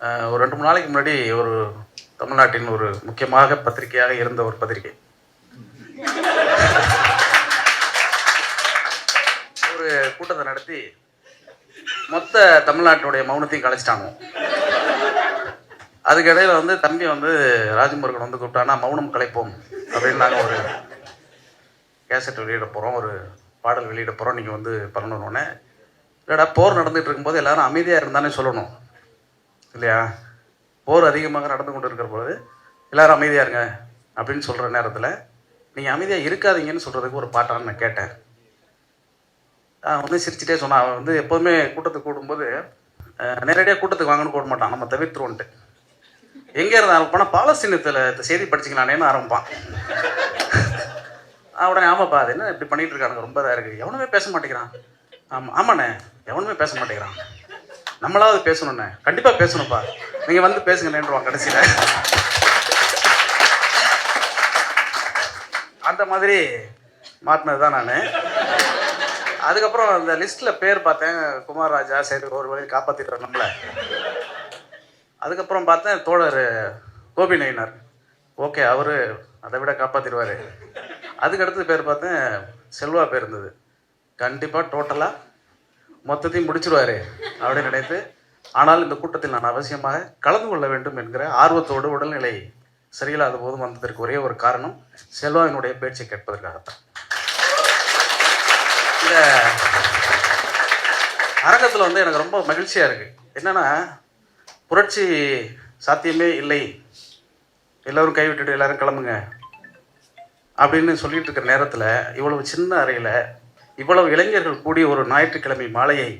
ஒரு ரெண்டு மூணு நாளைக்கு முன்னாடி ஒரு தமிழ்நாட்டின் ஒரு முக்கியமாக பத்திரிகையாக இருந்த ஒரு பத்திரிகை. ஒரு கூட்டத்தை நடத்தி மொத்த தமிழ்நாட்டினுடைய மௌனத்தையும் கலைச்சிட்டாங்க. அதுக்கிடையில் வந்து தம்பி வந்து ராஜமுருகன் வந்து கூப்பிட்டானா மௌனம் கலைப்போம் அப்படின்னு நாங்கள் ஒரு கேசட் வெளியிட போகிறோம் ஒரு பாடல் வெளியிட போகிறோம் நீங்கள் வந்து பண்ணணுன்னே இல்லைடா போர் நடந்துகிட்டு இருக்கும்போது எல்லாரும் அமைதியாக இருந்தானே சொல்லணும். இல்லையா? போர் அதிகமாக நடந்து கொண்டு இருக்கிற பொழுது எல்லாரும் அமைதியாக இருங்க அப்படின்னு சொல்கிற நேரத்தில் நீங்கள் அமைதியாக இருக்காதீங்கன்னு சொல்கிறதுக்கு ஒரு பாட்டான்னு நான் கேட்டேன். அவன் வந்து சிரிச்சிட்டே சொன்னான் அவன் வந்து எப்போதுமே கூட்டத்துக்கு கூடும்போது நேரடியாக கூட்டத்துக்கு வாங்கன்னு கூட மாட்டான். நம்ம தவிர்த்துருவோன்ட்டு. எங்கே இருந்தாலும் போனால் பாலஸ்தீனத்தில் செய்தி படிச்சிங்களானேன்னு ஆரம்பிப்பான். ஆ, உடனே ஆமாப்பா அது என்ன இப்படி பண்ணிகிட்டு இருக்கானுங்க? ரொம்ப இதாக இருக்குது எவனுமே பேச மாட்டேங்கிறான். ஆமாம் ஆமாண்ணே எவனுமே பேச மாட்டேங்கிறான். நம்மளாவது பேசணுண்ணே கண்டிப்பாக பேசணும்ப்பா. நீங்கள் வந்து பேசுங்கண்ணேன்றுவான் கடைசியில். அந்த மாதிரி மாட்டினது தான் நான். அதுக்கப்புறம் அந்த லிஸ்ட்டில் பேர் பார்த்தேன். குமார் ராஜா சரி ஒரு வழியில் காப்பாற்றிடுறேன் நம்மளை. அதுக்கப்புறம் பார்த்தேன் தோழர் கோபி நயினார் ஓகே அவர் அதை விட காப்பாற்றிடுவார் அதுக்கடுத்து பேர் பார்த்தேன் செல்வா பேர் இருந்தது. கண்டிப்பாக டோட்டலாக மொத்தத்தையும் முடிச்சிருவாரு அப்படின்னு நினைத்து ஆனால் இந்த கூட்டத்தில் நான் அவசியமாக கலந்து கொள்ள வேண்டும் என்கிற ஆர்வத்தோடு உடல்நிலை சரியில்லாத போதும் வந்ததற்கு ஒரே ஒரு காரணம் செல்வாவினுடைய பேச்சை கேட்பதற்காகத்தான். இந்த அரங்கத்தில் வந்து எனக்கு ரொம்ப மகிழ்ச்சியாக இருக்குது என்னென்னா புரட்சி சாத்தியமே இல்லை. எல்லோரும் கைவிட்டுட்டு எல்லாரும் கிளம்புங்க அப்படின்னு சொல்லிட்டு இருக்கிற நேரத்தில் இவ்வளவு சின்ன அறையில் இவ்வளவு இளைஞர்கள் கூடிய ஒரு ஞாயிற்றுக்கிழமை மாலையை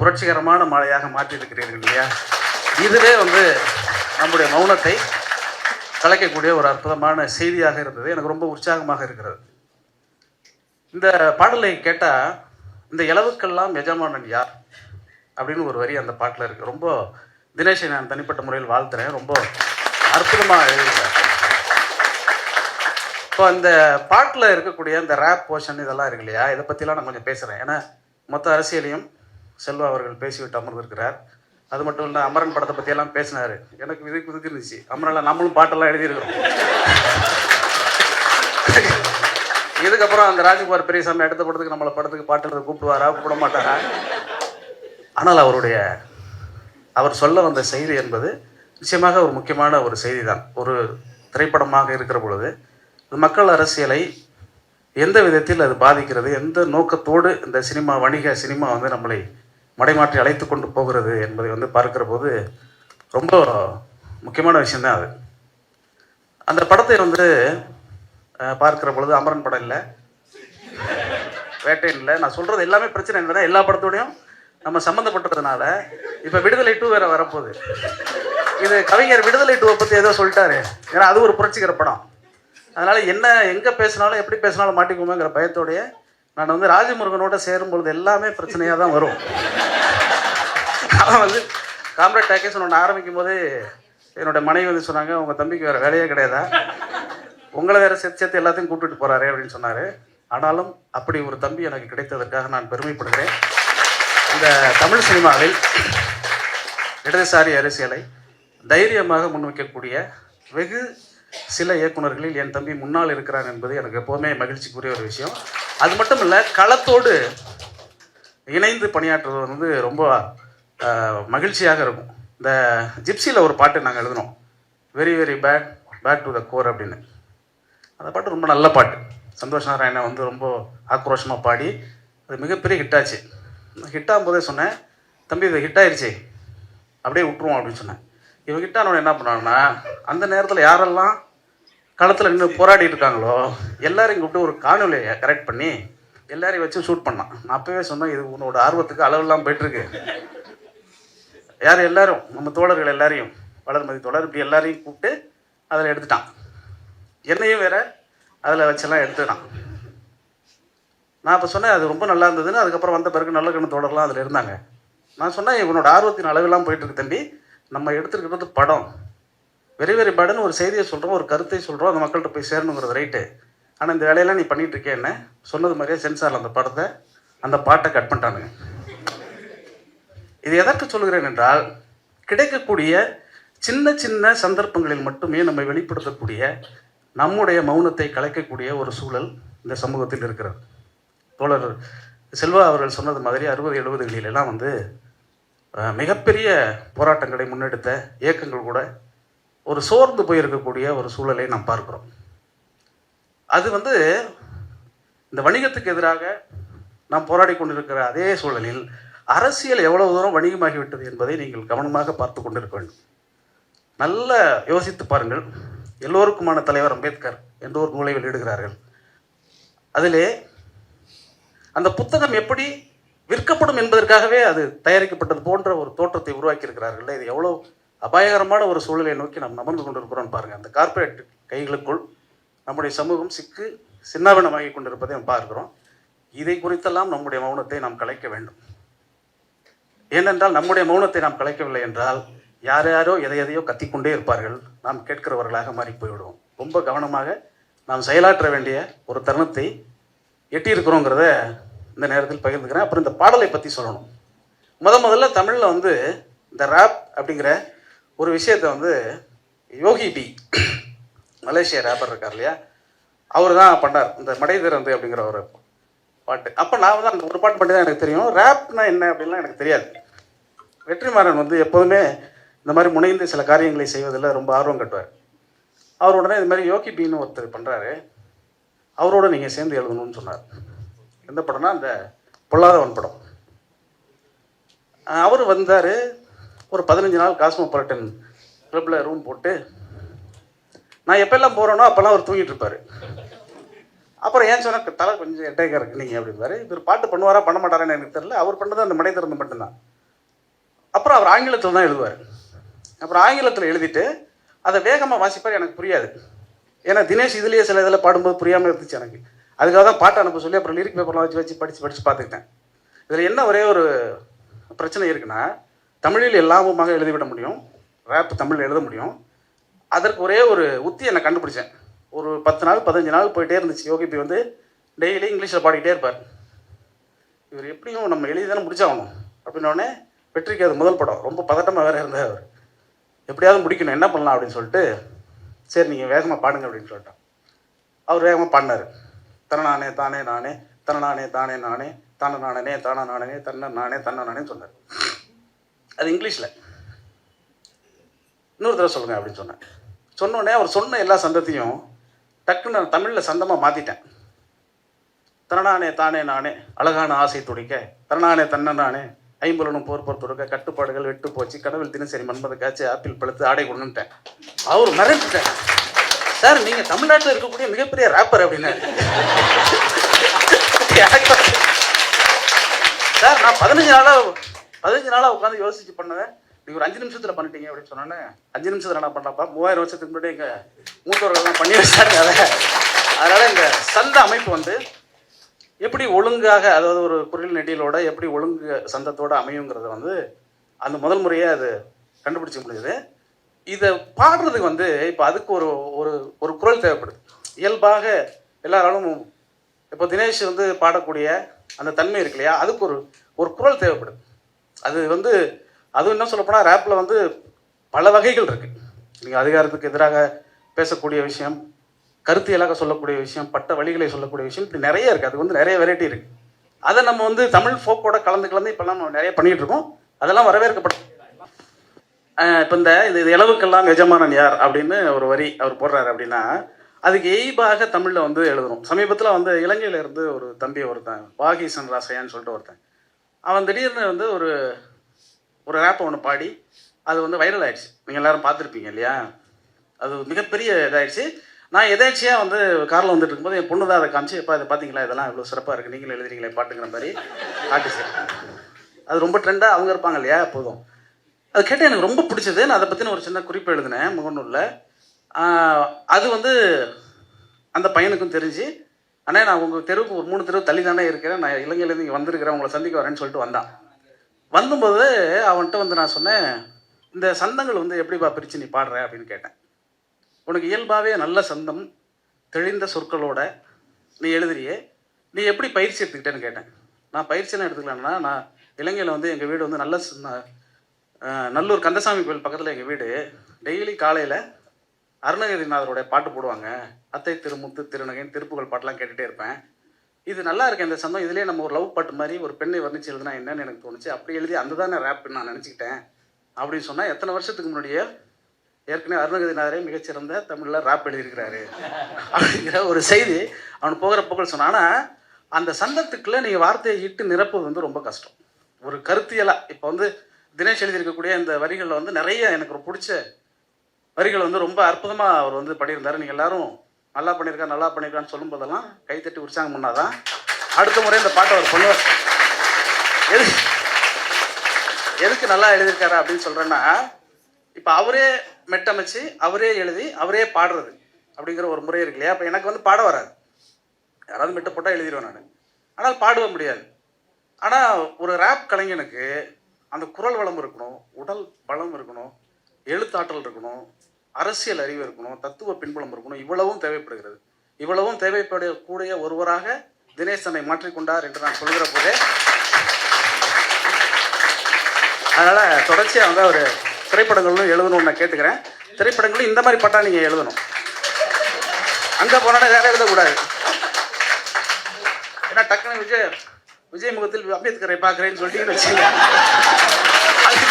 புரட்சிகரமான மாலையாக மாற்றியிருக்கிறீர்கள் இல்லையா? இதுவே வந்து நம்முடைய மௌனத்தை கலைக்கக்கூடிய ஒரு அற்புதமான செய்தியாக இருந்தது. எனக்கு ரொம்ப உற்சாகமாக இருக்கிறது. இந்த பாடலை கேட்டால் இந்த இளவுக்கெல்லாம் எஜமானன் யார்? அப்படின்னு ஒரு வரி அந்த பாட்டில் இருக்குது ரொம்ப தினேஷை நான் தனிப்பட்ட முறையில் வாழ்த்துறேன். ரொம்ப அற்புதமாக எழுதியிருக்கார் இப்போ அந்த பாட்டில் இருக்கக்கூடிய அந்த ரேப் போர்ஷன் இதெல்லாம் இருக்கு இல்லையா? இதை பற்றிலாம் நான் கொஞ்சம் பேசுகிறேன் ஏன்னா மொத்த அரசியலையும் செல்வா அவர்கள் பேசிவிட்டு அமர்ந்திருக்கிறார் அது மட்டும் இல்லை அமரன் படத்தை பற்றியெல்லாம் பேசினார். எனக்கு இது இதுக்கு இருந்துச்சு அமரனில் நம்மளும் பாட்டெல்லாம் எழுதியிருக்கிறோம். இதுக்கப்புறம் அந்த ராஜ்குமார் பெரியசாமி அடுத்த படத்துக்கு நம்மளை படத்துக்கு பாட்டு எழுத கூப்பிடுவாரா? கூப்பிட மாட்டாரா? ஆனால் அவருடைய அவர் சொல்ல வந்த செய்தி என்பது நிச்சயமாக ஒரு முக்கியமான ஒரு செய்தி தான் ஒரு திரைப்படமாக இருக்கிற பொழுது மக்கள் அரசியலை எந்த விதத்தில் அது பாதிக்கிறது எந்த நோக்கத்தோடு இந்த சினிமா வணிக சினிமா வந்து நம்மளை மடைமாற்றி அழைத்து கொண்டு போகிறது என்பதை வந்து பார்க்கிற போது ரொம்ப முக்கியமான விஷயந்தான் அது. அந்த படத்தை வந்து பார்க்குற பார்க்கிற பொழுது அமரன் படம் இல்லை. வேட்டையன் இல்லை. நான் சொல்கிறது எல்லாமே பிரச்சனை என்னன்னா எல்லா படத்தோடையும் நம்ம சம்மந்தப்பட்டதுனால இப்போ விடுதலை டூ வேற வரப்போகுது. இது கவிஞர் விடுதலை டூவை பற்றி ஏதோ சொல்லிட்டாரு. ஏன்னா அது ஒரு புரட்சிகர படம். அதனால் என்ன எங்கே பேசினாலும் எப்படி பேசினாலும் மாட்டிக்குமோங்கிற பயத்தோடைய நான் வந்து ராஜமுருகனோட சேரும்பொழுது எல்லாமே பிரச்சனையாக தான் வரும். ஆனால் வந்து காம்ரேட் டேக்கேஷன் ஒன்று ஆரம்பிக்கும் போது என்னோட மனைவி வந்து சொன்னாங்க உங்கள் தம்பிக்கு வேறு வேலையே கிடையாதா? உங்களை வேறு சேர்த்து சேர்த்து எல்லாத்தையும் கூப்பிட்டுட்டு போகிறாரு அப்படின்னு சொன்னார். ஆனாலும் அப்படி ஒரு தம்பி எனக்கு கிடைத்ததற்காக நான் பெருமைப்படுகிறேன். இந்த தமிழ் சினிமாவில் இடதுசாரி அரசியலை தைரியமாக முன்வைக்கக்கூடிய வெகு சில இயக்குனர்களில் என் தம்பி முன்னால் இருக்கிறான் என்பது எனக்கு எப்போவுமே மகிழ்ச்சிக்குரிய ஒரு விஷயம். அது மட்டும் இல்லை களத்தோடு இணைந்து பணியாற்றுவது வந்து ரொம்ப மகிழ்ச்சியாக இருக்கும். இந்த ஜிப்சியில் ஒரு பாட்டு நாங்கள் எழுதினோம். Very very bad bad to the core அப்படின்னு. அந்த பாட்டு ரொம்ப நல்ல பாட்டு. சந்தோஷ் நாராயணன் வந்து ரொம்ப ஆக்ரோஷமாக பாடி அது மிகப்பெரிய ஹிட்டாச்சு ஹிட்டாகும் போதே சொன்னேன் தம்பி இது ஹிட் ஆயிடுச்சு அப்படியே விட்டுருவோம் அப்படின்னு சொன்னேன். இவங்கிட்ட அவன் என்ன பண்ணான்னா அந்த நேரத்தில் யாரெல்லாம் களத்தில் நின்று போராடிட்டு இருக்காங்களோ எல்லாரையும் கூப்பிட்டு ஒரு காணொலியை கரெக்ட் பண்ணி எல்லாரையும் வச்சு ஷூட் பண்ணான். நான் அப்பவே சொன்னேன் இது உன்னோட ஆர்வத்துக்கு அளவெல்லாம் போயிட்டுருக்கு. யார் எல்லாரும் நம்ம தோழர்கள் எல்லாரையும் வளர்மதி தோழர் இப்படி எல்லாரையும் கூப்பிட்டு அதில் எடுத்துட்டான். என்னையும் வேற அதில் வச்செல்லாம் எடுத்துட்டான். நான் இப்போ சொன்னேன் அது ரொம்ப நல்லா இருந்ததுன்னு அதுக்கப்புறம் வந்த பிறகு நல்ல கண்ணு தோழர்லாம் அதில் இருந்தாங்க. நான் சொன்னேன் இவனோட ஆர்வத்தின் அளவெல்லாம் போயிட்டு இருக்கு தம்பி. நம்ம எடுத்துருக்கிறது படம். வெரி வெரி பேடுன்னு ஒரு செய்தியை சொல்கிறோம் ஒரு கருத்தை சொல்கிறோம் அந்த மக்கள்கிட்ட போய் சேரணுங்கிறது ரைட்டு. ஆனால் இந்த வேலையெல்லாம் நீ பண்ணிகிட்டு இருக்கே என்ன? சொன்னது மாதிரியே சென்சாரில் அந்த படத்தை அந்த பாட்டை கட் பண்ணிட்டானுங்க. இது எதற்கு சொல்கிறேன் என்றால் கிடைக்கக்கூடிய சின்ன சின்ன சந்தர்ப்பங்களில் மட்டுமே நம்மை வெளிப்படுத்தக்கூடிய நம்முடைய மௌனத்தை கலைக்கக்கூடிய ஒரு சூழல் இந்த சமூகத்தில் இருக்கிறது. தோழர் செல்வா அவர்கள் சொன்னது மாதிரி அறுபது எழுபதுகளிலெல்லாம் வந்து மிகப்பெரிய போராட்டங்களை முன்னெடுத்த இயக்கங்கள் கூட ஒரு சோர்ந்து போயிருக்கக்கூடிய ஒரு சூழலை நாம் பார்க்குறோம். அது வந்து இந்த வணிகத்துக்கு எதிராக நாம் போராடி கொண்டிருக்கிற அதே சூழலில் அரசியல் எவ்வளவு தூரம் வணிகமாகிவிட்டது என்பதை நீங்கள் கவனமாக பார்த்து கொண்டிருக்க வேண்டும். நல்ல யோசித்து பாருங்கள். எல்லோருக்குமான தலைவர் அம்பேத்கர் என்ற ஒரு நூலை வெளியிடுகிறார்கள். அதிலே அந்த புத்தகம் எப்படி விற்கப்படும் என்பதற்காகவே அது தயாரிக்கப்பட்டது போன்ற ஒரு தோற்றத்தை உருவாக்கியிருக்கிறார்கள் இது எவ்வளோ அபாயகரமான ஒரு சூழலை நோக்கி நாம் நகர்ந்து கொண்டிருக்கிறோம் பாருங்க. அந்த கார்ப்பரேட் கைகளுக்குள் நம்முடைய சமூகம் சிக்கு சின்னாவினமாகி கொண்டிருப்பதை நாம் பார்க்கிறோம். இதை குறித்தெல்லாம் நம்முடைய மௌனத்தை நாம் கலைக்க வேண்டும். ஏனென்றால் நம்முடைய மௌனத்தை நாம் கலைக்கவில்லை என்றால் யார் யாரோ எதை எதையோ கத்திக்கொண்டே இருப்பார்கள். நாம் கேட்கிறவர்களாக மாறி போய்விடுவோம். ரொம்ப கவனமாக நாம் செயலாற்ற வேண்டிய ஒரு தருணத்தை எட்டியிருக்கிறோங்கிறத இந்த நேரத்தில் பகிர்ந்துக்கிறேன். அப்புறம் இந்த பாடலை பற்றி சொல்லணும். முத முதல்ல தமிழில் வந்து இந்த ரேப் அப்படிங்கிற ஒரு விஷயத்தை வந்து யோகி பி மலேசியா ரேப்பர் இருக்கார் இல்லையா? அவர் தான் பண்ணார். இந்த மடைதர் வந்து அப்படிங்கிற ஒரு பாட்டு. அப்போ நான் தான் அந்த ஒரு பாட்டு பண்ணி தான் எனக்கு தெரியும். ரேப்னா என்ன அப்படின்லாம் எனக்கு தெரியாது. வெற்றிமாறன் வந்து எப்போதுமே இந்த மாதிரி முனைந்து சில காரியங்களை செய்வதில் ரொம்ப ஆர்வம் கட்டுவார். அவர் உடனே இது மாதிரி யோகி பின்னு ஒருத்தர் பண்ணுறாரு அவரோட நீங்கள் சேர்ந்து எழுதணும்னு சொன்னார். எந்த படம்னா அந்த பொல்லாதவன் படம். அவர் வந்தார் ஒரு பதினஞ்சு நாள் காஸ்மோபாலிட்டன் கிளப்பில் ரூம் போட்டு நான் எப்பெல்லாம் போகிறேனோ அப்போல்லாம் அவர் தூங்கிட்டு இருப்பார். அப்புறம் ஏன் சொன்ன தலை கொஞ்சம் எட்டைக்காக இருக்கு நீங்கள் அப்படிம்பாரு. இவர் பாட்டு பண்ணுவாரா பண்ண மாட்டாரான்னு எனக்கு தெரியல. அவர் பண்ணது அந்த மடை திறந்து மட்டும்தான். அப்புறம் அவர் ஆங்கிலத்தில் தான் எழுதுவார். அப்புறம் ஆங்கிலத்தில் எழுதிட்டு அதை வேகமாக வாசிப்பார் எனக்கு புரியாது. ஏன்னா தினேஷ் இதுலேயே சில இதில் பாடும்போது புரியாமல் இருந்துச்சு எனக்கு. அதுக்காக தான் பாட்டு அனுப்ப சொல்லி அப்புறம் லிரிக் பேப்பர்லாம் வச்சு வச்சு படித்து படித்து பார்த்துக்கிட்டேன். இதில் என்ன ஒரே ஒரு பிரச்சனை இருக்குன்னா தமிழில் எல்லாமுமாக எழுதிவிட முடியும் ரேப் தமிழில் எழுத முடியும். அதற்கு ஒரே ஒரு உத்தியை என்னை கண்டுபிடிச்சேன். ஒரு பத்து நாள் பதினஞ்சு நாள் போயிட்டே இருந்துச்சு. யோகிபி வந்து டெய்லி இங்கிலீஷில் பாடிக்கிட்டே இருப்பார். இவர் எப்படியும் நம்ம எழுதி தானே முடிச்சாகணும். அப்படின்னோடனே வெற்றிக்கு அது முதல் படம். ரொம்ப பதட்டமாக வேறு இருந்தார் அவர். எப்படியாவது முடிக்கணும் என்ன பண்ணலாம் அப்படின்னு சொல்லிட்டு சரி நீங்கள் வேகமாக பாடுங்க அப்படின்னு சொல்லிட்டான். அவர் வேகமாக பாடினார். தன தானே நானே தன்னானே தானே நானே தான நானே தான நானே தன்ன நானே தன்ன நானே சொன்னார். அது இங்கிலீஷில். இன்னொரு தடவை சொல்லுங்க அப்படின்னு சொன்னேன் சொன்னோடனே அவர் சொன்ன எல்லா சந்தத்தையும் டக்குன்னு நான் தமிழில் சந்தமாக மாற்றிட்டேன் தனநானே தானே நானே அழகான ஆசை துடிக்க தனநானே தன்ன நானே ஐம்பலனும் போர் போர் துடுக்க கட்டுப்பாடுகள் வெட்டு போச்சு கடவுள் தினசரி மன்மத காய்ச்சி ஆப்பிள் பழுத்து ஆடை கொண்டுட்டேன் அவர் மிரண்டுட்டேன் சார் நீங்க தமிழ்நாட்டில் இருக்கக்கூடிய மிகப்பெரிய ரேப்பர் அப்படின்னாரு சார் நான் பதினஞ்சு நாளா பதினஞ்சு நாளா உட்காந்து யோசிச்சு பண்ணுவேன். நீங்க ஒரு அஞ்சு நிமிஷத்துல பண்ணிட்டீங்க அப்படின்னு சொன்னோன்னே அஞ்சு நிமிஷத்துல நான் பண்ணப்பா மூவாயிரம் வருஷத்துக்கு முன்னாடி எங்க மூத்தவர்கள்லாம் பண்ணி வச்சாங்க அதை அதனால இந்த சந்த அமைப்பு வந்து எப்படி ஒழுங்காக அதாவது ஒரு குரல் நெடியிலோட எப்படி ஒழுங்கு சந்தத்தோட அமையுங்கிறத வந்து அந்த முதல் முறையே அது கண்டுபிடிச்ச முடியுது இதை பாடுறதுக்கு வந்து இப்போ அதுக்கு ஒரு ஒரு ஒரு குரல் தேவைப்படுது. இயல்பாக எல்லாராலும் இப்போ தினேஷ் வந்து பாடக்கூடிய அந்த தன்மை இருக்கு இல்லையா? அதுக்கு ஒரு ஒரு குரல் தேவைப்படுது. அது வந்து அதுவும் என்ன சொல்லப்போனால் ரேப்பில் வந்து பல வகைகள் இருக்குது நீங்கள் அதிகாரத்துக்கு எதிராக பேசக்கூடிய விஷயம் கருத்தியலாக சொல்லக்கூடிய விஷயம் பட்ட வழிகளை சொல்லக்கூடிய விஷயம் இப்படி நிறைய இருக்குது அது வந்து நிறைய வெரைட்டி இருக்குது அதை நம்ம வந்து தமிழ் ஃபோக்கோட கலந்து கலந்து இப்போல்லாம் நம்ம நிறைய பண்ணிகிட்டு இருக்கோம். அதெல்லாம் வரவேற்கப்பட்ட இப்போ இந்த இது இது இளவுக்கெல்லாம் எஜமானன் யார் அப்படின்னு ஒரு வரி அவர் போடுறாரு அப்படின்னா அதுக்கு எய்பாக தமிழில் வந்து எழுதணும். சமீபத்தில் வந்து இலங்கையில இருந்து ஒரு தம்பி ஒருத்தன் வாகீசன் ராசையான்னு சொல்லிட்டு ஒருத்தன். அவன் திடீர்னு வந்து ஒரு ஒரு ரேப்பை ஒன்று பாடி அது வந்து வைரல் ஆயிடுச்சு. நீங்கள் எல்லாரும் பார்த்துருப்பீங்க இல்லையா? அது மிகப்பெரிய இதாயிடுச்சு. நான் எதேச்சியாக வந்து காரில் வந்துட்டு இருக்கும்போது என் பொண்ணு தான் அதை காமிச்சு எப்போ அதை பார்த்தீங்களா இதெல்லாம் இவ்வளோ சிறப்பாக இருக்குது நீங்களும் எழுதுறீங்களே பாட்டுங்கிற மாதிரி. காட்டுச்சு அது ரொம்ப ட்ரெண்டாக அவங்க இருப்பாங்க இல்லையா எப்போதும். அது கேட்டு எனக்கு ரொம்ப பிடிச்சது. நான் அதை பற்றின ஒரு சின்ன குறிப்பு எழுதினேன் முகநூலில். அது வந்து அந்த பையனுக்கும் தெரிஞ்சு ஆனால் நான் உங்கள் தெருவுக்கு ஒரு மூணு தெருவு தள்ளி தானே இருக்கிறேன். நான் இலங்கையிலேருந்து இங்கே வந்திருக்கிறேன். உங்களை சந்திக்க வரேன்னு சொல்லிட்டு வந்தான். வந்தபோது அவன்கிட்ட வந்து நான் சொன்னேன் இந்த சந்தங்கள் வந்து எப்படிப்பா பிரித்து நீ பாடுற? அப்படின்னு கேட்டேன். உனக்கு இயல்பாகவே நல்ல சந்தம் தெளிந்த சொற்களோட நீ எழுதுறியே. நீ எப்படி பயிற்சி எடுத்துக்கிட்டேன்னு கேட்டேன். நான் பயிற்சியெல்லாம் எடுத்துக்கலாம்னா நான் இலங்கையில் வந்து எங்கள் வீடு வந்து நல்ல நல்லூர் கந்தசாமி கோயில் பக்கத்தில் எங்கள் வீடு. டெய்லி காலையில் அருணகிரிநாதருடைய பாட்டு போடுவாங்க. அத்தை திருமுத்து திருநகைன் திருப்புகழ் பாட்டெலாம் கேட்டுகிட்டே இருப்பேன். இது நல்லா இருக்கு இந்த சந்தம் இதுலேயே நம்ம ஒரு லவ் பாட்டு மாதிரி ஒரு பெண்ணை வர்ணிச்சு எழுதுனா என்னன்னு எனக்கு தோணுச்சு. அப்படி எழுதி அந்த தானே ரேப்னு நான் நினச்சிக்கிட்டேன். அப்படின்னு சொன்னால் எத்தனை வருஷத்துக்கு முன்னாடியே ஏற்கனவே அருணகிரிநாதரே மிகச்சிறந்த தமிழில் ராப் எழுதியிருக்கிறாரு. அப்படிங்கிற ஒரு செய்தி அவன் போகிற புகழ் சொன்னான். ஆனால் அந்த சந்தத்துக்குள்ளே நீங்கள் வார்த்தையை இட்டு நிரப்புவது வந்து ரொம்ப கஷ்டம். ஒரு கருத்தியலாக இப்போ வந்து தினேஷ் எழுதியிருக்கக்கூடிய இந்த வரிகளில் வந்து நிறைய எனக்கு ஒரு பிடிச்ச வரிகள் வந்து ரொம்ப அற்புதமாக அவர் வந்து பண்ணியிருந்தார் நீங்கள் எல்லாரும் நல்லா பண்ணியிருக்கா நல்லா பண்ணியிருக்கான்னு சொல்லும் போதெல்லாம் கைத்தட்டி உற்சாகம் பண்ணாதான் அடுத்த முறை இந்த பாட்டை அவர் பண்ணுவார். எது எதுக்கு நல்லா எழுதியிருக்காரு அப்படின்னு சொல்கிறேன்னா இப்போ அவரே மெட்டமைச்சு அவரே எழுதி அவரே பாடுறது அப்படிங்கிற ஒரு முறை இருக்கு இல்லையா? அப்போ எனக்கு வந்து பாட வராது. யாராவது மெட்டு போட்டால் எழுதிடுவேன் நான். ஆனால் பாடுவ முடியாது. ஆனால் ஒரு ரேப் கலைஞனுக்கு அந்த குரல் வளம் இருக்கணும் உடல் பலம் இருக்கணும் எழுத்தாற்றல் இருக்கணும் அரசியல் அறிவு இருக்கணும் தத்துவ பின்புலம் இருக்கணும் இவ்வளவும் தேவைப்படுகிறது. இவ்வளவும் தேவைப்படக்கூடிய ஒருவராக தினேஷ் தன்னை மாற்றிக்கொண்டார் என்று நான் சொல்கிற போதே அதனால தொடர்ச்சியாக வந்து அவர் திரைப்படங்களும் எழுதணும்னு நான் கேட்டுக்கிறேன். திரைப்படங்களும் இந்த மாதிரி பட்டா நீங்கள் எழுதணும். அங்கே போனால் வேற எழுதக்கூடாது. ஏன்னா டக்குனு விஜய் விஜய் முகத்தில் அம்பேத்கரை பார்க்குறேன்னு சொல்லிட்டு வச்சுங்க அது-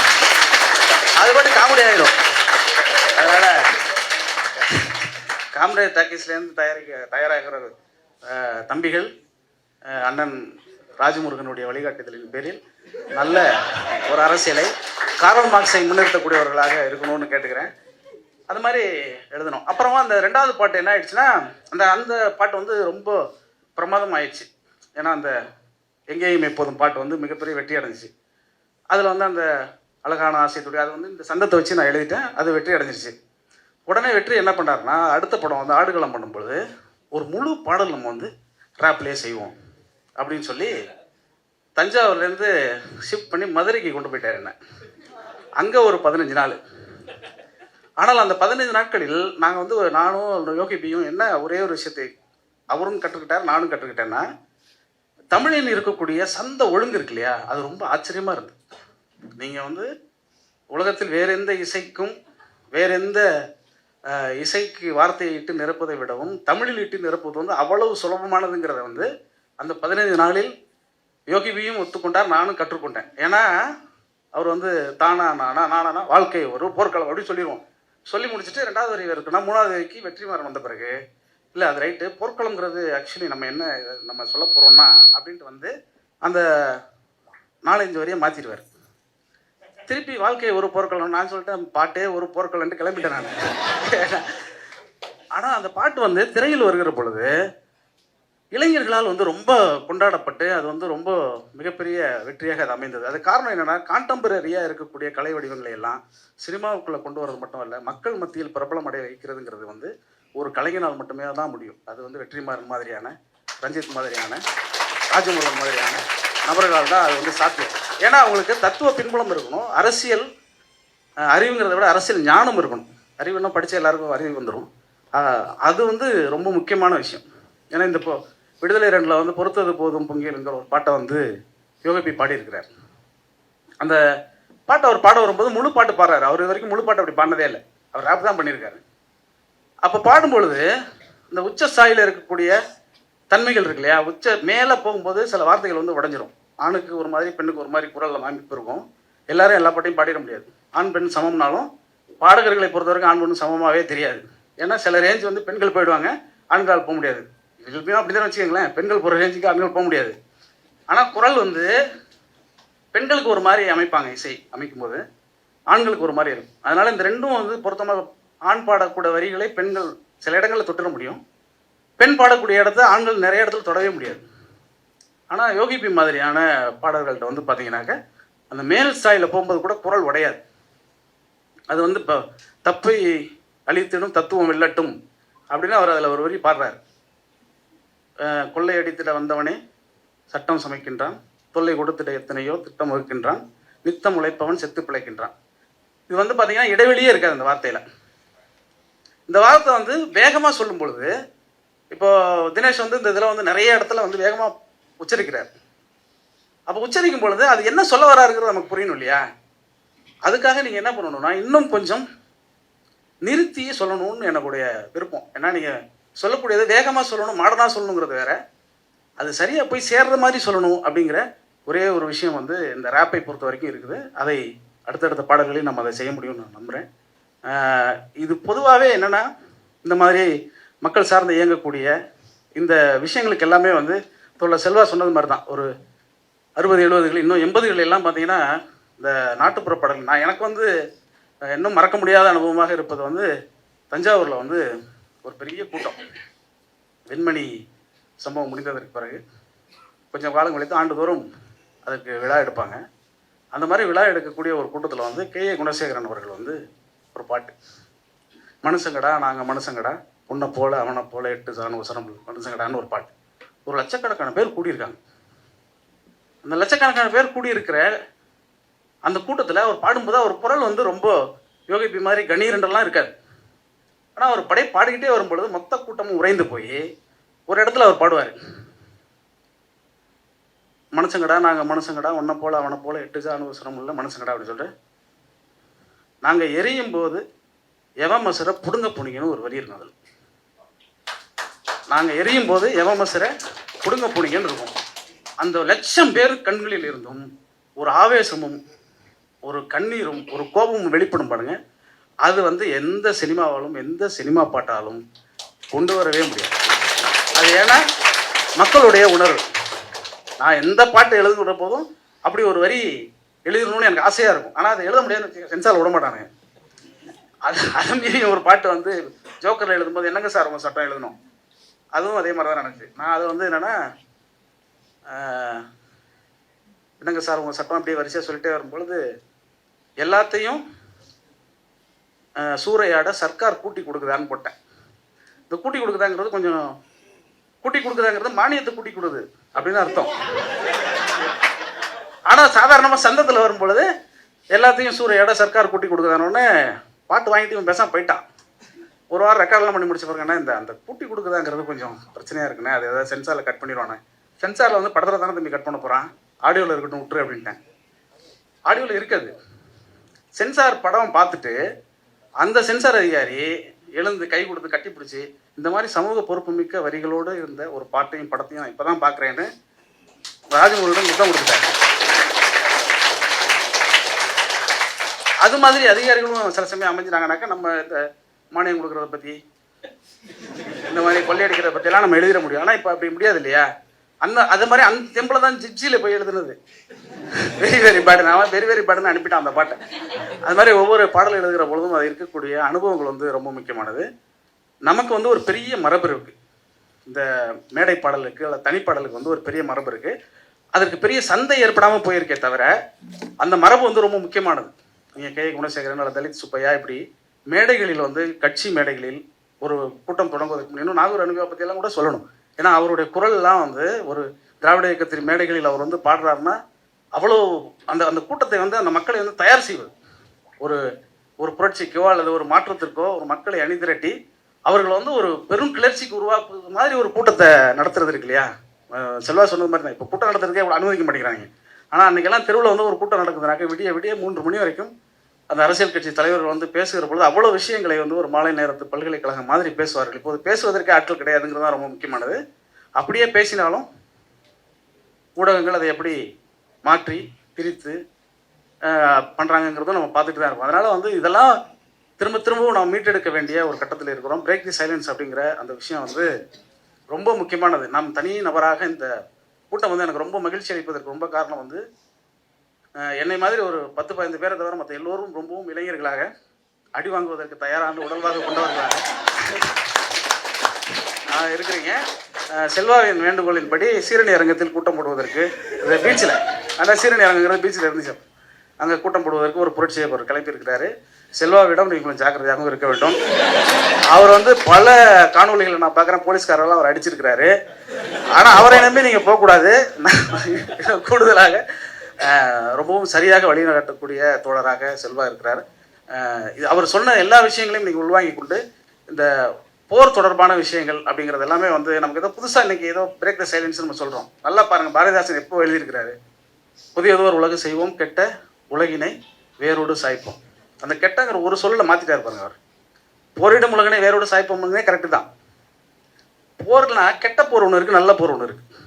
மட்டும் பாட்டு காமெடி ஆயிடும். அதனால காமெடி டாக்கீஸ்லேருந்து தயாரிக்க தயாராகிற தம்பிகள் அண்ணன் ராஜமுருகனுடைய வழிகாட்டுதலின் பேரில் நல்ல ஒரு அரசியலை கார்ல் மார்க்ஸை முன்னிறுத்தக்கூடியவர்களாக இருக்கணும்னு கேட்டுக்கிறேன். அது மாதிரி எழுதணும். அப்புறமா அந்த ரெண்டாவது பாட்டு என்ன ஆயிடுச்சுன்னா அந்த அந்த பாட்டு வந்து ரொம்ப பிரமாதம் ஆயிடுச்சு ஏன்னா அந்த எங்கேயும் எப்போதும் பாட்டு வந்து மிகப்பெரிய வெற்றி அடைஞ்சிச்சு. அதில் வந்து அந்த அழகான ஆசையத்துடைய அது வந்து இந்த சந்தத்தை வச்சு நான் எழுதிட்டேன் அது வெற்றி அடைஞ்சிருச்சு. உடனே வெற்றி என்ன பண்ணாருன்னா அடுத்த படம் வந்து ஆடுகளம் பண்ணும்பொழுது ஒரு முழு பாடல் நம்ம வந்து ரேப்லேயே செய்வோம் அப்படின்னு சொல்லி தஞ்சாவூர்லேருந்து ஷிஃப்ட் பண்ணி மதுரைக்கு கொண்டு போயிட்டார் என்ன. அங்கே ஒரு பதினஞ்சு நாள். ஆனால் அந்த பதினைந்து நாட்களில் நாங்கள் வந்து ஒரு நானும் யோகி பியும் என்ன ஒரே ஒரு விஷயத்தை அவரும் கற்றுக்கிட்டார் நானும் கற்றுக்கிட்டேன்னா தமிழில் இருக்கக்கூடிய சந்த ஒழுங்கு இருக்கு இல்லையா? அது ரொம்ப ஆச்சரியமாக இருந்தது நீங்கள் வந்து உலகத்தில் வேற எந்த இசைக்கும் வேற எந்த இசைக்கு வார்த்தையை இட்டு நிரப்பதை விடவும் தமிழில் இட்டு நிரப்புவது வந்து அவ்வளவு சுலபமானதுங்கிறத வந்து அந்த பதினைந்து நாளில் யோகி பியும் ஒத்துக்கொண்டார். நானும் கற்றுக்கொண்டேன். ஏன்னா அவர் வந்து தானா நானா நானா வாழ்க்கை ஒரு போர்க்களம் அப்படின்னு சொல்லிடுவோம் சொல்லி முடிச்சுட்டு ரெண்டாவது வரி இருக்குன்னா மூணாவது வரைக்கும் வெற்றிமாறன் வந்த பிறகு இல்லை அது ரைட்டு போர்க்களம்ங்கிறது ஆக்சுவலி நம்ம என்ன நம்ம சொல்ல போகிறோம்னா அப்படின்ட்டு வந்து அந்த நாலஞ்சு வரையும் மாற்றிடுவார் திருப்பி வாழ்க்கை ஒரு போர்க்களம் நான் சொல்லிட்டேன் பாட்டே ஒரு போர்க்களம்ட்டு கிளம்பிட்டேன் நான். ஆனால் அந்த பாட்டு வந்து திரையில் வருகிற பொழுது இளைஞர்களால் வந்து ரொம்ப கொண்டாடப்பட்டு அது வந்து ரொம்ப மிகப்பெரிய வெற்றியாக அது அமைந்தது. அது காரணம் என்னென்னா கான்டெம்பரரியாக இருக்கக்கூடிய கலை வடிவங்களை எல்லாம் சினிமாவுக்குள்ளே கொண்டு வரது மட்டும் இல்லை மக்கள் மத்தியில் பிரபலம் அடைய வைக்கிறதுங்கிறது வந்து ஒரு கலைஞனால் மட்டுமே தான் முடியும். அது வந்து வெற்றிமாறன் மாதிரியான ரஞ்சித் மாதிரியான ராஜமுருகன் மாதிரியான நபர்களால் தான் அது வந்து சாத்தியம். ஏன்னா அவங்களுக்கு தத்துவ பின்புலம் இருக்கணும் அரசியல் அறிவுங்கிறத விட அரசியல் ஞானம் இருக்கணும். அறிவுன்னா படித்த எல்லாருக்கும் அறிவு வந்துடும் அது வந்து ரொம்ப முக்கியமான விஷயம். ஏன்னா இந்த இப்போ விடுதலை ரெண்டில் வந்து பொறுத்தது போதும் பொங்கியலுங்கிற ஒரு பாட்டை வந்து யோகபி பாடியிருக்கிறார். அந்த பாட்டை அவர் பாட வரும்போது முழு பாட்டு பாடுறாரு. அவர் இது வரைக்கும் முழு பாட்டு அப்படி பாடினதே இல்லை. அவர் ரேப் தான் பண்ணியிருக்காரு. அப்போ பாடும்பொழுது இந்த உச்ச ஸ்தாயில் இருக்கக்கூடிய தன்மைகள் இருக்கு இல்லையா? உச்ச மேலே போகும்போது சில வார்த்தைகள் வந்து உடஞ்சிரும். ஆணுக்கு ஒரு மாதிரி பெண்ணுக்கு ஒரு மாதிரி குரல் அமைப்பு இருக்கும். எல்லாரும் எல்லா பாட்டையும் பாடிட முடியாது. ஆண் பெண் சமம்னாலும் பாடகர்களை பொறுத்தவரைக்கும் ஆண் பெண் சமமாகவே தெரியாது. ஏன்னா சில ரேஞ்ச் வந்து பெண்கள் போயிடுவாங்க ஆண்களால் போக முடியாது. இயல்பையும் அப்படி தான் வச்சுக்கோங்களேன். பெண்கள் போகிற ரேஞ்சுக்கு ஆண்கள் போக முடியாது. ஆனால் குரல் வந்து பெண்களுக்கு ஒரு மாதிரி அமைப்பாங்க இசை அமைக்கும்போது. ஆண்களுக்கு ஒரு மாதிரி இருக்கும். அதனால இந்த ரெண்டும் வந்து பொருத்தமாக ஆண் பாடக்கூடிய வரிகளை பெண்கள் சில இடங்களில் தொட்டுற முடியும். பெண் பாடக்கூடிய இடத்த ஆண்கள் நிறைய இடத்துல தொடவே முடியாது. ஆனால் யோகிபி மாதிரியான பாடல்கள்கிட்ட வந்து பார்த்தீங்கன்னாக்க அந்த மேல் ஸ்டாயில் போகும்போது கூட குரல் உடையாது. அது வந்து இப்போ தப்பை அழித்திடும் தத்துவம் வெல்லட்டும் அப்படின்னு அவர் அதில் ஒரு வரி பாடுறார். கொள்ளையடித்திட வந்தவனே சட்டம் சமைக்கின்றான் தொல்லை கொடுத்துட எத்தனையோ திட்டம் வகுக்கின்றான் நித்தம் உழைப்பவன் செத்து பிழைக்கின்றான். இது வந்து பார்த்தீங்கன்னா இடைவெளியே இருக்காது அந்த வார்த்தையில். இந்த வார்த்தை வந்து வேகமாக சொல்லும் பொழுது இப்போ தினேஷ் வந்து இந்த இதில் வந்து நிறைய இடத்துல வந்து வேகமாக உச்சரிக்கிறார். அப்போ உச்சரிக்கும் பொழுது அது என்ன சொல்ல வராருங்கிறது நமக்கு புரியணும் இல்லையா? அதுக்காக நீங்கள் என்ன பண்ணணும்னா இன்னும் கொஞ்சம் நிறுத்தி சொல்லணும்னு எனக்குடைய விருப்பம். ஏன்னா நீங்கள் சொல்லக்கூடியது வேகமாக சொல்லணும் மாடனாக சொல்லணுங்கிறது வேற. அது சரியாக போய் சேர்ற மாதிரி சொல்லணும் அப்படிங்கிற ஒரே ஒரு விஷயம் வந்து இந்த ரேப்பை பொறுத்த வரைக்கும் இருக்குது. அதை அடுத்தடுத்த பாடல்களையும் நம்ம அதை செய்ய முடியும்னு நான் நம்புகிறேன் இது பொதுவாகவே என்னென்னா இந்த மாதிரி மக்கள் சார்ந்து இயங்கக்கூடிய இந்த விஷயங்களுக்கு எல்லாமே வந்து இப்போ செல்வா சொன்னது மாதிரி தான் ஒரு அறுபது எழுபதுகள் இன்னும் எண்பதுகள் எல்லாம் பார்த்தீங்கன்னா இந்த நாட்டுப்புற பாடல் நான் எனக்கு வந்து இன்னும் மறக்க முடியாத அனுபவமாக இருப்பது வந்து தஞ்சாவூரில் வந்து ஒரு பெரிய கூட்டம். வெண்மணி சம்பவம் முடிந்ததற்கு பிறகு கொஞ்சம் காலம் கழித்து ஆண்டுதோறும் அதுக்கு விழா எடுப்பாங்க. அந்த மாதிரி விழா எடுக்கக்கூடிய ஒரு கூட்டத்தில் வந்து கே ஏ குணசேகரன் அவர்கள் வந்து ஒரு பாட்டு. மனுஷங்கடா நாங்கள் மனுஷங்கடா உன்னை போல அவனை போல எட்டு சாணம் உசரம் மனுஷங்கடான்னு ஒரு பாட்டு. ஒரு லட்சக்கணக்கான பேர் கூடியிருக்காங்க. அந்த லட்சக்கணக்கான பேர் கூடியிருக்கிற அந்த கூட்டத்தில் அவர் பாடும்போது அவர் குரல் வந்து ரொம்ப யோகிப்பி மாதிரி கணீரண்டெல்லாம் இருக்காது. ஆனால் அவர் படை பாடிக்கிட்டே வரும்பொழுது மொத்த கூட்டமும் உறைந்து போய் ஒரு இடத்துல அவர் பாடுவார். மனுஷங்கடா நாங்கள் மனுஷங்கடா உன்னை போல அவனை போல எட்டு சாணம் உசரம் இல்லை மனுஷங்கடா அப்படின்னு சொல்லிட்டு நாங்கள் எரியும் போது எவமசரை புடுங்க புனிங்கன்னு ஒரு வரி இருக்கும் அதில் நாங்கள் எரியும் போது எவமசரை புடுங்க புனிங்கன்னு இருக்கும். அந்த லட்சம் பேர் கண்களில் இருந்தும் ஒரு ஆவேசமும் ஒரு கண்ணீரும் ஒரு கோபமும் வெளிப்படும் பாருங்க. அது வந்து எந்த சினிமாவாலும் எந்த சினிமா பாட்டாலும் கொண்டு வரவே முடியாது. அது ஏன்னா மக்களுடைய உணர்வு. நான் எந்த பாட்டு எழுதுகிற போதும் அப்படி ஒரு வரி எழுதணும்னு எனக்கு ஆசையாக இருக்கும். ஆனால் அதை எழுத முடியாதுன்னு சென்சார் விட மாட்டாங்க அது அதை மீறி ஒரு பாட்டு வந்து ஜோக்கரில் எழுதும்போது என்னங்க சார் உங்கள் சட்டம் எழுதணும்? அதுவும் அதே மாதிரி தான் நடந்துச்சு. நான் அது வந்து என்னென்னா என்னங்க சார் உங்கள் சட்டம் அப்படியே வரிசையாக சொல்லிட்டே வரும்பொழுது எல்லாத்தையும் சூறையாட சர்க்கார் கூட்டி கொடுக்குதான்னு போட்டேன். இந்த கூட்டி கொடுக்குதாங்கிறது கொஞ்சம் கூட்டி கொடுக்குதாங்கிறது மானியத்தை கூட்டி கொடுது அப்படின்னு அர்த்தம். ஆனால் சாதாரணமாக சந்தத்தில் வரும் பொழுது எல்லாத்தையும் சூறையாட சர்க்கார் கூட்டி கொடுக்குதானோன்னு பாட்டு வாங்கிட்டு இவன் பேசாம போயிட்டான் ஒரு வாரம் ரெக்கார்ட்லாம் பண்ணி முடிச்ச பாருங்கன்னா இந்த அந்த கூட்டி கொடுக்குதாங்கிறது கொஞ்சம் பிரச்சனையாக இருக்குண்ணே. அது ஏதாவது சென்சாரில் கட் பண்ணிடுவானே. சென்சாரில் வந்து படத்தில் தானே தம்பி கட் பண்ண போகிறான் ஆடியோவில் இருக்கட்டும் விட்டுரு அப்படின்ட்டேன். ஆடியோவில் இருக்காது. சென்சார் படம் பார்த்துட்டு அந்த சென்சார் அதிகாரி எழுந்து கை கொடுத்து கட்டி பிடிச்சி இந்த மாதிரி சமூக பொறுப்புமிக்க வரிகளோடு இருந்த ஒரு பாட்டையும் படத்தையும் நான் இப்போ தான் பார்க்குறேன்னு ராஜமௌலியிடம் முத்தம் கொடுத்துட்டாரு. அது மாதிரி அதிகாரிகளும் சில சமயம் அமைஞ்சிட்டாங்கனாக்கா நம்ம இந்த மானியம் கொடுக்குறத பற்றி இந்த மாதிரி கொள்ளையடிக்கிறத பற்றியெல்லாம் நம்ம எழுதிட முடியும். ஆனால் இப்போ அப்படி முடியாது இல்லையா? அந்த அது மாதிரி அந்த டெம்பிள் தான் ஜிப்சியில் போய் எழுதுனது. வெரி வெரி பேட் நான் வெரி வெரி பேடுன்னு அனுப்பிட்டான் அந்த பாட்டை. அது மாதிரி ஒவ்வொரு பாடல் எழுதுகிற பொழுதும் அது இருக்கக்கூடிய அனுபவங்கள் வந்து ரொம்ப முக்கியமானது. நமக்கு வந்து ஒரு பெரிய மரபு இருக்கு. இந்த மேடை பாடலுக்கு அல்லது தனிப்பாடலுக்கு வந்து ஒரு பெரிய மரபு இருக்கு. அதற்கு பெரிய சந்தை ஏற்படாமல் போயிருக்கே தவிர அந்த மரபு வந்து ரொம்ப முக்கியமானது. நீங்கள் கே குணசேகரன் அல்ல தலித் சுப்பையா இப்படி மேடைகளில் வந்து கட்சி மேடைகளில் ஒரு கூட்டம் தொடங்குவதற்கு முன்னாடி இன்னும் நாகூர் அனுபவ பற்றியெல்லாம் கூட சொல்லணும். ஏன்னா அவருடைய குரல்லாம் வந்து ஒரு திராவிட இயக்கத்தின் மேடைகளில் அவர் வந்து பாடுறாருன்னா அவ்வளோ அந்த அந்த கூட்டத்தை வந்து அந்த மக்களை வந்து தயார் செய்வது. ஒரு ஒரு புரட்சிக்கோ அல்லது ஒரு மாற்றத்திற்கோ ஒரு மக்களை அணிதிரட்டி அவர்கள் வந்து ஒரு பெரும் கிளர்ச்சிக்கு உருவாக்குறது மாதிரி ஒரு கூட்டத்தை நடத்துறது இருக்கு இல்லையா? செல்வா சொன்னது மாதிரி தான். இப்போ கூட்டம் நடத்துறதுக்கே அனுமதிக்க மாட்டேங்கிறாங்க. ஆனால் அன்றைக்கெல்லாம் தெருவில் வந்து ஒரு கூட்டம் நடக்குதுனாக்க விடிய விடிய மூன்று மணி வரைக்கும் அந்த அரசியல் கட்சி தலைவர்கள் வந்து பேசுகிற பொழுது அவ்வளோ விஷயங்களை வந்து ஒரு மாலை நேரத்து பல்கலைக்கழகம் மாதிரி பேசுவார்கள். இப்போது பேசுவதற்கே ஆட்கள் கிடையாதுங்கிறது தான் ரொம்ப முக்கியமானது. அப்படியே பேசினாலும் ஊடகங்கள் அதை எப்படி மாற்றி பிரித்து பண்ணுறாங்கங்கிறதும் நம்ம பார்த்துட்டு தான் இருக்கோம். அதனால் வந்து இதெல்லாம் திரும்ப திரும்பவும் நம்ம மீட்டெடுக்க வேண்டிய ஒரு கட்டத்தில் இருக்கிறோம். பிரேக் தி சைலன்ஸ் அப்படிங்கிற அந்த விஷயம் வந்து ரொம்ப முக்கியமானது. நாம் தனி நபராக இந்த கூட்டம் வந்து எனக்கு ரொம்ப மகிழ்ச்சி அளிப்பதற்கு ரொம்ப காரணம் வந்து என்னை மாதிரி ஒரு பத்து பதினைந்து பேரை தவிர மற்ற எல்லோரும் ரொம்பவும் இளைஞர்களாக அடி வாங்குவதற்கு தயாரான உடல்வாக கொண்டவர்களாக நான் இருக்கிறீங்க. செல்வாவின் வேண்டுகோளின்படி சீரணி அரங்கத்தில் கூட்டம் போடுவதற்கு இந்த பீச்சில் அந்த சீரணி அரங்கங்கிறது பீச்சில் இருந்துச்சு அங்கே கூட்டம் போடுவதற்கு ஒரு புரட்சியை அவர் கிளப்பியிருக்கிறாரு செல்வாவிடம் நீங்கள் கொஞ்சம் ஜாக்கிரதையாகவும் இருக்க வேண்டும். அவர் வந்து பல காணொளிகளை நான் பார்க்குறேன். போலீஸ்காரெல்லாம் அவர் அடிச்சிருக்கிறாரு. ஆனால் அவரை நம்பி நீங்கள் போகக்கூடாது. நான் கூடுதலாக ரொம்பவும் சரியாக வழிநடத்தக்கூடிய தோழராக செல்வா இருக்கிறார். இது அவர் சொன்ன எல்லா விஷயங்களையும் நீங்கள் உள்வாங்கி கொண்டு இந்த போர் தொடர்பான விஷயங்கள் அப்படிங்கிறது எல்லாமே வந்து நமக்கு ஏதோ புதுசாக இன்னைக்கு ஏதோ பிரேக் த சைலன்ஸ் நம்ம சொல்கிறோம் நல்லா பாருங்கள் பாரதிதாசன் எப்போ எழுதியிருக்கிறாரு? புதியதோர் உலகு செய்வோம் கெட்ட உலகினை வேரோடு சாய்ப்போம். அந்த கெட்டங்கிற ஒரு சொல்லில் மாற்றிட்டார் பாருங்க அவர். போரிடும் உலகினை வேரோடு சாய்ப்போம்னே கரெக்டு தான். போர்னா கெட்ட போர் ஒன்று இருக்குது நல்ல போர் ஒன்று இருக்குது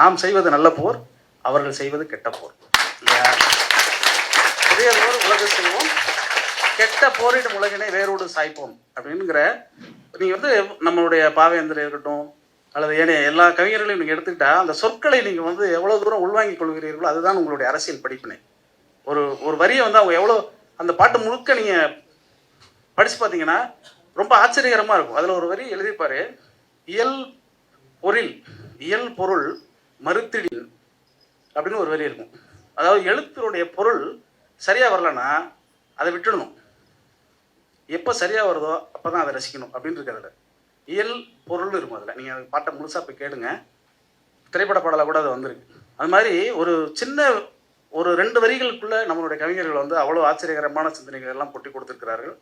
நாம் செய்வது நல்ல போர் அவர்கள் செய்வது கெட்ட போர். இந்த புதிய உலக செய்வோம் கெட்ட போரிடும் உலகினை வேரோடு சாய்ப்போம் அப்படிங்கிற நீங்கள் வந்து நம்மளுடைய பாவேந்தர் இருக்கட்டும் அல்லது ஏனைய எல்லா கவிஞர்களையும் நீங்கள் எடுத்துக்கிட்டால் அந்த சொற்களை நீங்கள் வந்து எவ்வளோ தூரம் உள்வாங்கிக் கொள்கிறீர்களோ அதுதான் உங்களுடைய அரசியல் படிப்பினை. ஒரு ஒரு வரியை வந்து அவங்க எவ்வளோ அந்த பாட்டு முழுக்க நீங்கள் படித்து பார்த்தீங்கன்னா ரொம்ப ஆச்சரியகரமாக இருக்கும். அதில் ஒரு வரி எழுதிப்பார் இயல் பொருள் இயல் பொருள் மறுத்திடின் அப்படின்னு ஒரு வரி இருக்கும். அதாவது எழுத்தினுடைய பொருள் சரியாக வரலன்னா அதை விட்டுடணும். எப்போ சரியாக வருதோ அப்போ தான் அதை ரசிக்கணும் அப்படின்னு இருக்கு அதில். இயல் பொருள் இருக்கும் அதில். நீங்கள் அந்த பாட்டை முழுசாக போய் கேளுங்க. திரைப்பட பாடலாக கூட அது வந்திருக்கு. அது மாதிரி ஒரு சின்ன ஒரு ரெண்டு வரிகளுக்குள்ளே நம்மளுடைய கவிஞர்கள் வந்து அவ்வளோ ஆச்சரியகரமான சிந்தனைகள் எல்லாம் கொட்டி கொடுத்துருக்கிறார்கள்.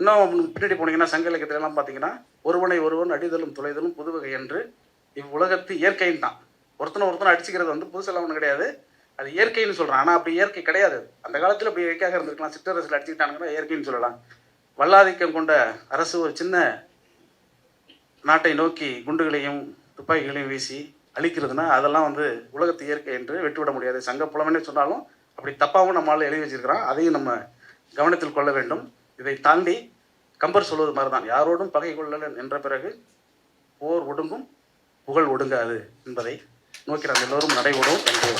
இன்னும் பின்னாடி போனீங்கன்னா சங்க இலக்கியத்துலலாம் பார்த்தீங்கன்னா ஒருவனை ஒருவன் அடிதலும் துளைதலும் புதுவகை என்று இவ்வுலகத்து இயற்கைன்னு தான் ஒருத்தனை ஒருத்தனை அடிச்சுக்கிறது வந்து புதுசெல்லாம் ஒன்றும் கிடையாது. அது இயற்கைன்னு சொல்கிறான் ஆனால் அப்படி இயற்கை கிடையாது. அந்த காலத்தில் அப்படி இயற்கையாக இருந்திருக்கலாம். சிற்றரசில் அடிச்சுக்கிட்டாங்கன்னா இயற்கைன்னு சொல்லலாம். வல்லாதிக்கம் கொண்ட அரசு ஒரு சின்ன நாட்டை நோக்கி குண்டுகளையும் துப்பாக்கிகளையும் வீசி அழிக்கிறதுனா அதெல்லாம் வந்து உலகத்து இயற்கை என்று வெட்டுவிட முடியாது. சங்க புலமனே சொன்னாலும் அப்படி தப்பாகவும் நம்மளால் எழுதி வச்சிருக்கிறான். அதையும் நம்ம கவனத்தில் கொள்ள வேண்டும். இதை தாண்டி கம்பர் சொல்வது மாதிரி தான் யாரோடும் பகை கொள்ளல் என்ற பிறகு போர் ஒடுங்கும் புகழ் ஒடுங்காது என்பதை நோக்கி நாம் எல்லோரும் நடைபெறும் என்று